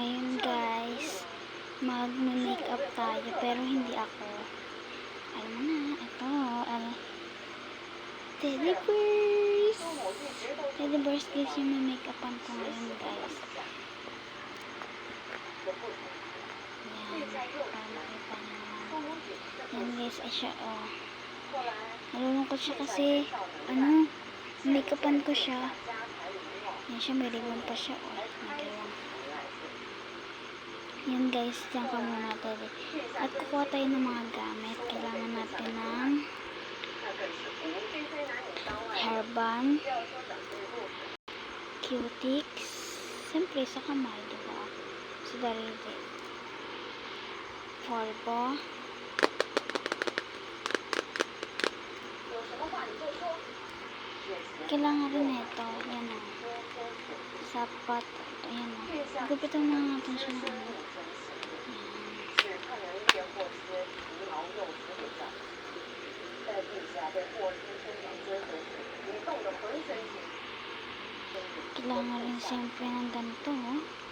Ngayon guys, mag-makeup tayo pero hindi ako. Alam mo na, ito, al Teddy bears. Teddy bears guys yung may-makeupan ko ngayon guys. Yan, para makita nyo. Yan guys, ay siya, oh. Nalulungkot siya kasi, ano, makeupan ko siya. Yan siya, may ribbon pa siya, oh. Nag-iwan. Yan guys, dyan ka muna tayo. At kukuha tayo ng mga gamit. Kailangan natin ng hairband, cutics, siyempre sa kamay, di ba? Sa darili. Polvo, kailangan rin ito. Yan o. Sapat. Ito, yan o. Gupitan na natin siya ng ano. Kailangan rin siyempre ng ganito, oh.